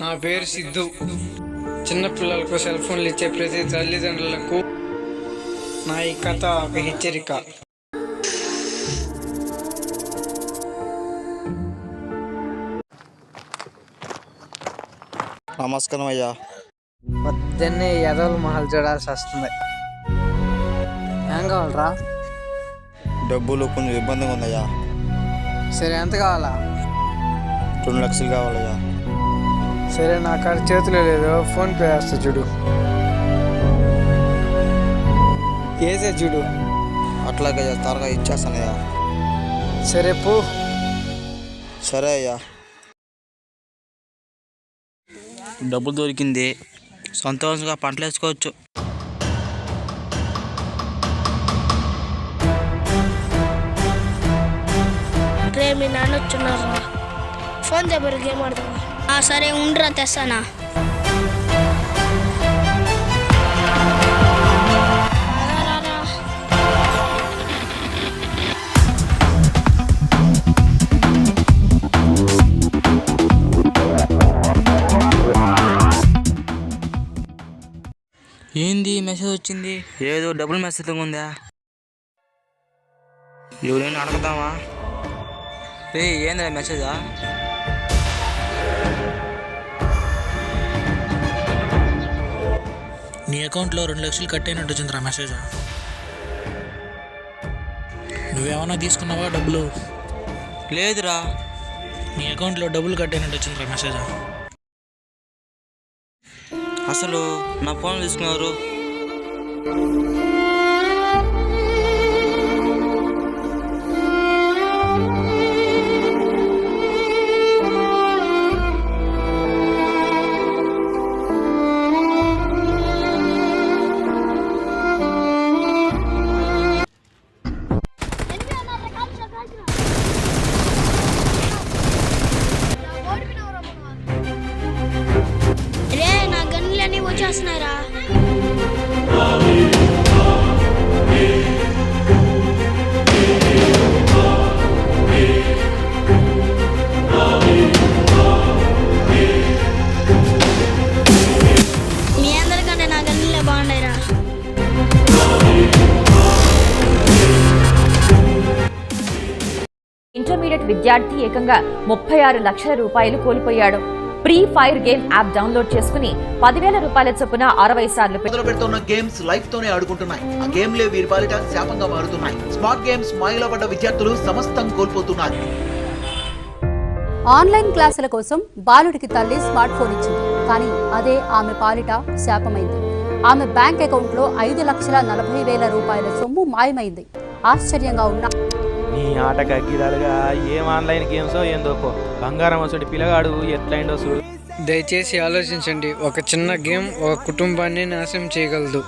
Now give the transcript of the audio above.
నా పేరు సిద్ధు. చిన్నపిల్లలకు సెల్ ఫోన్లు ఇచ్చే ప్రతి తల్లిదండ్రులకు నా ఈ కథ ఒక హెచ్చరిక. నమస్కారం అయ్యా. పొద్దున్నే ఎదవల మహల్ చూడాల్సి వస్తుంది. ఏం కావాలరా? డబ్బులు కొంచెం ఇబ్బందిగా ఉందయ్యా. సరే ఎంత కావాలా? రెండు లక్షలు కావాలయ్యా. సరే నా కాడ చేతిలో లేదు ఫోన్ పే వేస్తా చూడు. ఏసే చూడు. అట్లాగే త్వరగా ఇచ్చేస్తానయ్యా. సరే పో. సరే అయ్యా. డబ్బులు దొరికింది. సంతోషంగా పంటలు వేసుకోవచ్చు. మీ నాన్న వచ్చున్నారు ఫోన్ చెప్పరు గేమ్ ఆడతావా ఆ సరే ఉండరా తెస్తానా. ఏంది మెసేజ్ వచ్చింది? ఏదో డబుల్ మెసేజ్ ఉందా? ఎవరైనా అడగదామా రే ఏందా మెసేజా నీ అకౌంట్లో రెండు లక్షలు కట్టేనట్టు వచ్చిందిరా మెసేజ్. నువ్వేమన్నా తీసుకున్నావా డబ్బులు? లేదురా. నీ అకౌంట్లో డబ్బులు కట్టేనట్టు వచ్చిందిరా మెసేజ్. అసలు నా ఫోన్ తీసుకున్నారు. గన్నులన్నీ మీ అందరికంటే నా బాగున్నాయిరా ఇంటర్మీడియట్ విద్యార్థి ఏకంగా ముప్పై ఆరు లక్షల రూపాయలు కోల్పోయాడు. Free fire game app download చేసుకుని పదివేల రూపాయల చొప్పున అరవై సార్లు మొదలు పెడుతున్న గేమ్స్ లైఫ్ తోనే ఆడుకుంటున్నాయి. ఆ గేమ్లే వీరి పాలిట శాపంగా మారుతున్నాయి. స్మార్ట్ గేమ్స్ మాయలో పడ్డ విద్యార్థులు సమస్తం కోల్పోతున్నారు. ఆన్లైన్ క్లాసుల కోసం బాలుడికి తల్లి స్మార్ట్ ఫోన్ ఇచ్చింది. కానీ అదే ఆమె పాలిట శాపమైంది. ఆమె బ్యాంక్ అకౌంట్లో ఐదు లక్షల నలభై వేల రూపాయల సొమ్ము మాయమైంది. ఆశ్చర్యంగా ఉన్న నీ ఆట గగ్గిరాలుగా ఏం ఆన్లైన్ గేమ్సో ఏందోపో బంగారం అసలు పిల్లగాడు ఎట్లయిందో చూడు. దయచేసి ఆలోచించండి ఒక చిన్న గేమ్ ఒక కుటుంబాన్ని నాశనం చేయగలదు.